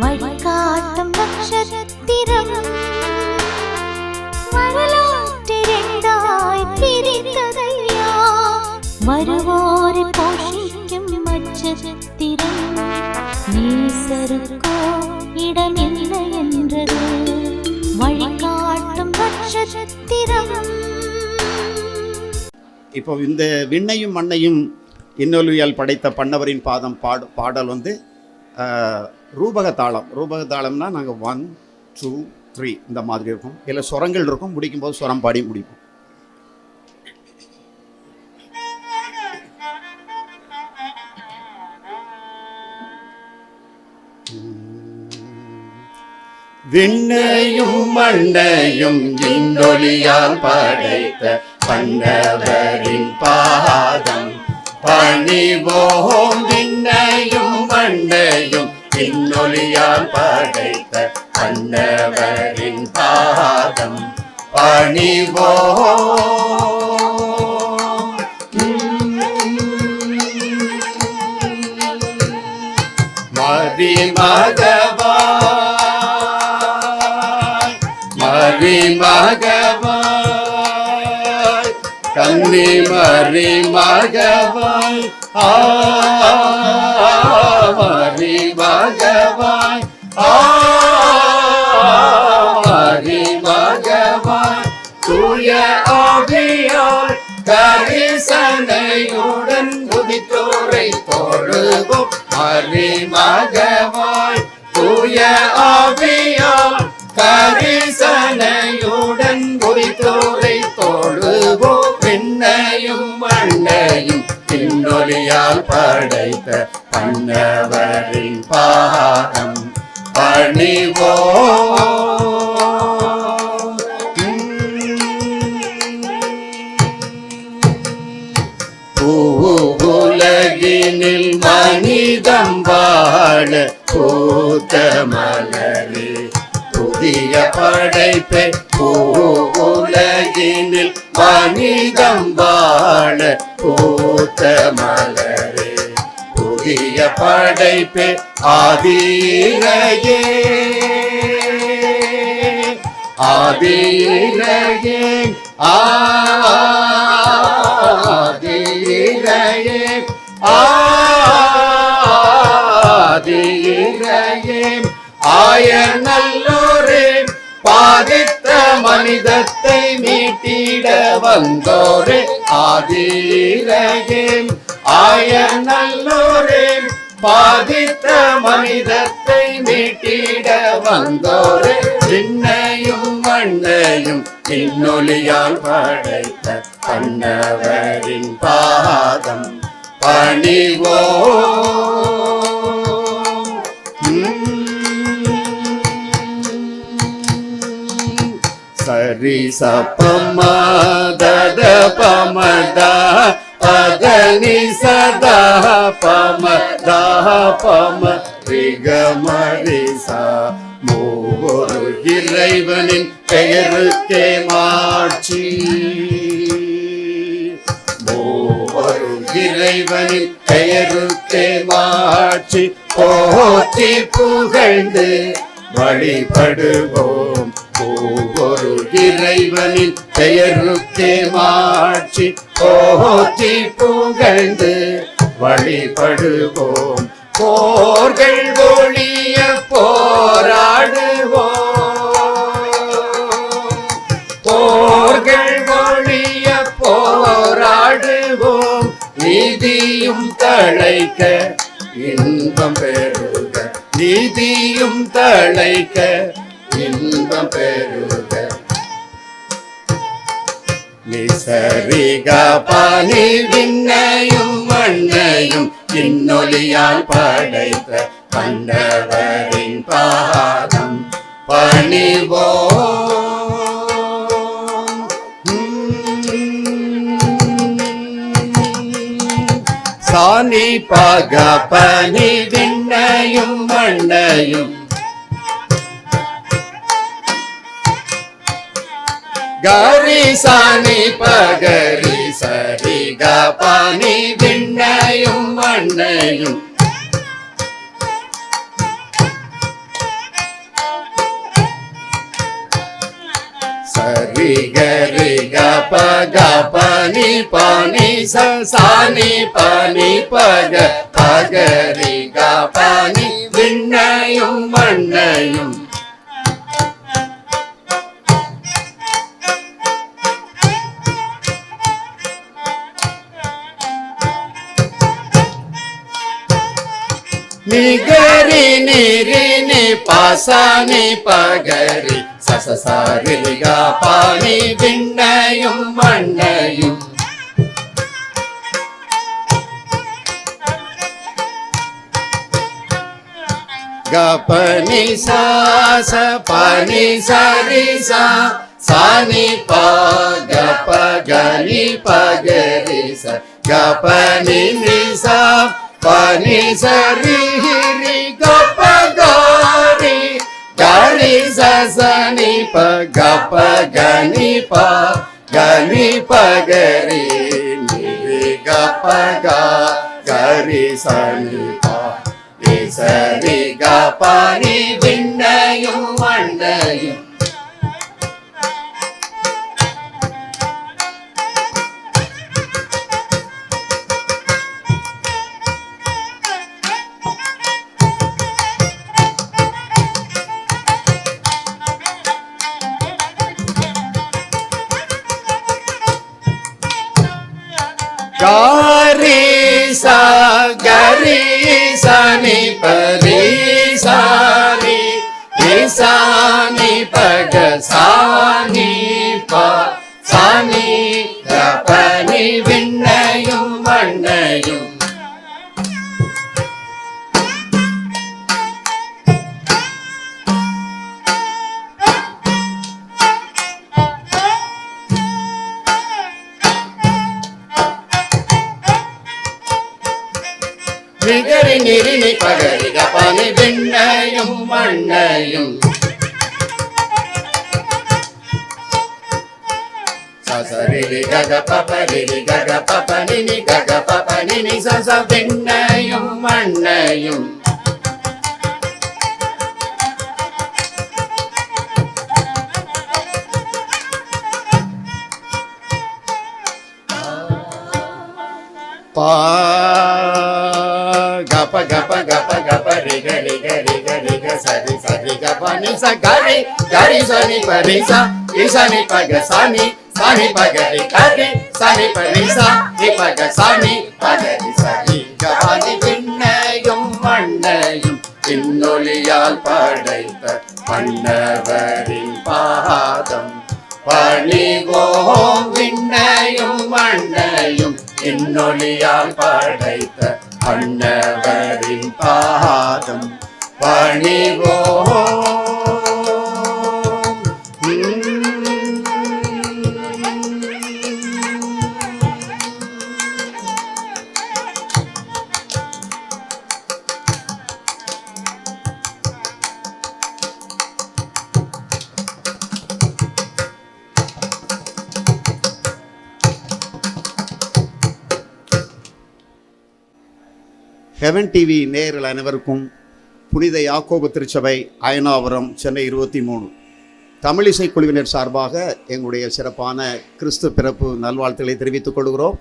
வழிகாட்டும் நட்சத்திரம். வரலாற்றிரண்டாய் பிரிந்ததையா? வருவோரை போஷிக்கும் நட்சத்திரம். நேசருக்கோ இடமில்லை என்றது. வழிகாட்டும் நட்சத்திரம். இப்போ இந்த விண்ணையும் மண்ணையும் இன்னொலியால் படைத்த பண்ணவரின் பாதம் பாடு பாடல் வந்து ரூபக தாளம் ரூபக தாளம்னா நாங்கள் ஒன் டூ த்ரீ இந்த மாதிரி இருக்கும். இதில் சுரங்கள் இருக்கும். முடிக்கும்போது சுரம் பாடி முடிப்போம். விண்ணையும் மண்ணையும் இன்னொலியால் படைத்த பண்டவரின் பாதம். பணிவோம் விண்ணையும் மண்ணையும் இன்னொலியால் படைத்த அன்னவரின் பாதம் பணிவோ. மதி மகவா மதி மகவா கன்னி மறி மகவா ஆ மறி ஆவியால் கரிசனையுடன் உதித்தோரை பொழுதும் மறிமகவாய். தூய ஆவியால் கரிசனையுடன் உதித்தோரை தொழுவோம் பின்னையும் மண்ணையும் பின்னொலியால் படைத்த பண்ணவரின் பாகம் பணிவோ மனிதம் வாழ பூத்த மலரே புதிய படைப்பை பூலகினில் மனிதம் வாழ பூத்த மலரே புதிய படைப்பே ஆதிரையே ஆதிரையே ஆ. ஆய நல்லோரே பாதித்த மனிதத்தை மீட்டிட வந்தோரே ஆதீரகே ஆயர் நல்லோரே பாதித்த மனிதத்தை மீட்டிட வந்தோரே விண்ணையும் மண்ணையும் இன்னொலியால் படைத்த பண்ணவரின் பாதம் பணிவோ சரி சப்பமதத பமதா பதனி சதா பமதா பம ரிகமரிசா மூவொரு இறைவனின் பெயருக்கே மாட்சி மூவரு இறைவனின் பெயருக்கே மாட்சி போற்றி புகழ்ந்து வழிபடுவோம் ஒவ்வொரு இறைவனின் பெயருக்கே மாட்சி. போற்றி புகழ்ந்து வழிபடுவோம். போர்கள் ஒழிய போராடுவோம். போர்கள் ஒழிய போராடுவோம். நீதியும் தழைக்க இன்பம் பெறுக. நீதியும் தழைக்க இன்பம் பெறுக. நிசரிக பனி விண்ணையும் மண்ணையும் இன்னொலியால் படைத்த கண்டவரின் பாதம் பணிவோ. சாணி பாக பணி விண்ணையும் மண்ணையும் கௌரி சாணி பகரி சரி பாணி விண்ணையும் மண்ணையும். சரி கரி கப கபனி பாணி சாணி பாணி பக பகரி கபாணி விண்ணையும் மண்ணையும். நிகரி நிரி நி பாசானி பகரி. சசசாரிகா பாணி விண்ணையும் மண்ணையும். கபனி சாச பனி சரி சா சானி ப கப கனி பகரி ச கபனி நி சா பனி சரி ஹிரி கப கரி கரி சசனி ப கப கனி ப கனி பகரி நிரி கப க கரி சனி ப சரி கபானி விண்ணையும் மண்ணையும் Gari sa gari sa ni pari sa ni ni sa ni pag sa ni pa sa ni ga pa ni விண்ணையும் மண்ணையும் நிகரி நிரினி பகரி கபானி விண்ணையும் மண்ணையும். சசரிலி கக பபரிலி கக பபனினி கக பபனினி சச விண்ணையும் மண்ணையும். பா கப கப கப கப ரிக ரிக ரிக ரிக சரி சரி கப நி ச கரி கரி சனி స ச ஈசனி பக சானி சானி பக ரி கரி சானி பரி ச ரி பக சானி பக ரி சரி கபானி விண்ணையும் மண்ணையும் பின்னொலியால் படைத்த மன்னவரின் பாதம். பணிவோம் விண்ணையும் மண்ணையும் இன்னொலியால் படைத்த அன்னவரின் பாதம் பணிவோ ஹெவன் டிவி நேயர்கள் அனைவருக்கும் புனித யாக்கோபு திருச்சபை அயனாவரம் சென்னை இருபத்தி மூணு. தமிழிசை குழுவினர் சார்பாக எங்களுடைய சிறப்பான கிறிஸ்து பிறப்பு நல்வாழ்த்துக்களை தெரிவித்துக் கொள்கிறோம்.